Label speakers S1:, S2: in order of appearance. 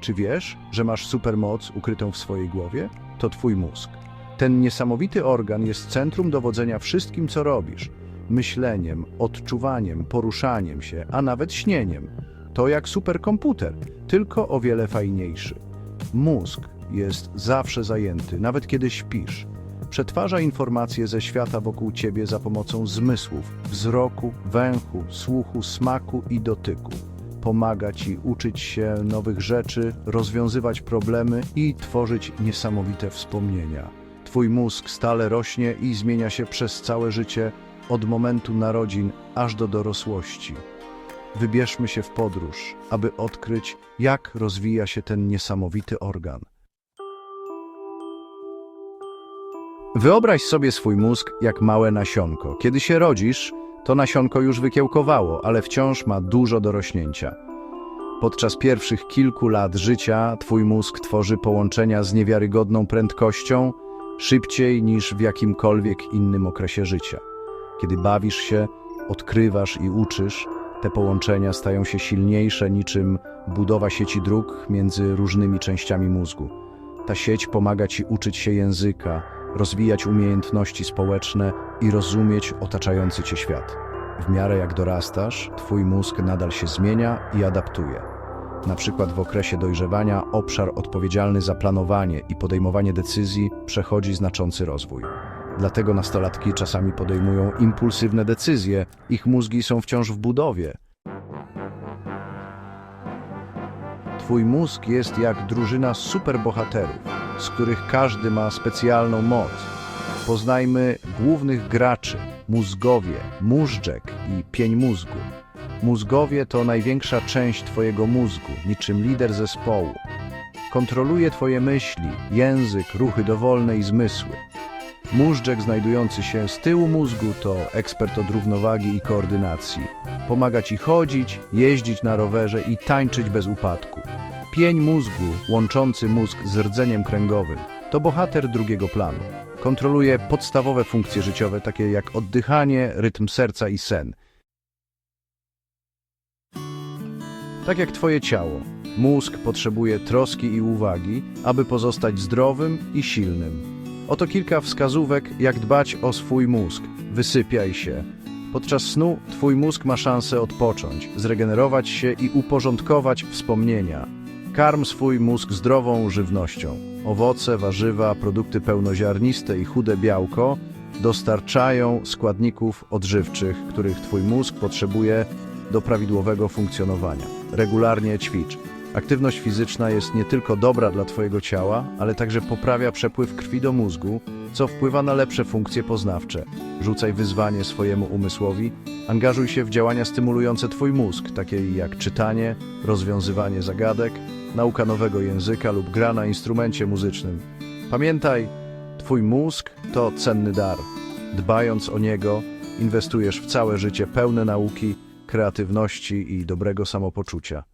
S1: Czy wiesz, że masz supermoc ukrytą w swojej głowie? To twój mózg. Ten niesamowity organ jest centrum dowodzenia wszystkim, co robisz. Myśleniem, odczuwaniem, poruszaniem się, a nawet śnieniem. To jak superkomputer, tylko o wiele fajniejszy. Mózg jest zawsze zajęty, nawet kiedy śpisz. Przetwarza informacje ze świata wokół ciebie za pomocą zmysłów wzroku, węchu, słuchu, smaku i dotyku. Pomaga ci uczyć się nowych rzeczy, rozwiązywać problemy i tworzyć niesamowite wspomnienia. Twój mózg stale rośnie i zmienia się przez całe życie, od momentu narodzin aż do dorosłości. Wybierzmy się w podróż, aby odkryć, jak rozwija się ten niesamowity organ. Wyobraź sobie swój mózg jak małe nasionko. Kiedy się rodzisz, to nasionko już wykiełkowało, ale wciąż ma dużo do rośnięcia. Podczas pierwszych kilku lat życia twój mózg tworzy połączenia z niewiarygodną prędkością, szybciej niż w jakimkolwiek innym okresie życia. Kiedy bawisz się, odkrywasz i uczysz, te połączenia stają się silniejsze niczym budowa sieci dróg między różnymi częściami mózgu. Ta sieć pomaga ci uczyć się języka, rozwijać umiejętności społeczne i rozumieć otaczający cię świat. W miarę jak dorastasz, twój mózg nadal się zmienia i adaptuje. Na przykład w okresie dojrzewania obszar odpowiedzialny za planowanie i podejmowanie decyzji przechodzi znaczący rozwój. Dlatego nastolatki czasami podejmują impulsywne decyzje, ich mózgi są wciąż w budowie. Twój mózg jest jak drużyna superbohaterów, z których każdy ma specjalną moc. Poznajmy głównych graczy, mózgowie, móżdżek i pień mózgu. Mózgowie to największa część Twojego mózgu, niczym lider zespołu. Kontroluje Twoje myśli, język, ruchy dowolne i zmysły. Móżdżek znajdujący się z tyłu mózgu to ekspert od równowagi i koordynacji. Pomaga Ci chodzić, jeździć na rowerze i tańczyć bez upadku. Pień mózgu, łączący mózg z rdzeniem kręgowym, to bohater drugiego planu. Kontroluje podstawowe funkcje życiowe, takie jak oddychanie, rytm serca i sen. Tak jak Twoje ciało, mózg potrzebuje troski i uwagi, aby pozostać zdrowym i silnym. Oto kilka wskazówek, jak dbać o swój mózg. Wysypiaj się. Podczas snu Twój mózg ma szansę odpocząć, zregenerować się i uporządkować wspomnienia. Karm swój mózg zdrową żywnością. Owoce, warzywa, produkty pełnoziarniste i chude białko dostarczają składników odżywczych, których Twój mózg potrzebuje do prawidłowego funkcjonowania. Regularnie ćwicz. Aktywność fizyczna jest nie tylko dobra dla Twojego ciała, ale także poprawia przepływ krwi do mózgu, co wpływa na lepsze funkcje poznawcze. Rzucaj wyzwanie swojemu umysłowi, angażuj się w działania stymulujące Twój mózg, takie jak czytanie, rozwiązywanie zagadek, nauka nowego języka lub gra na instrumencie muzycznym. Pamiętaj, Twój mózg to cenny dar. Dbając o niego, inwestujesz w całe życie pełne nauki, kreatywności i dobrego samopoczucia.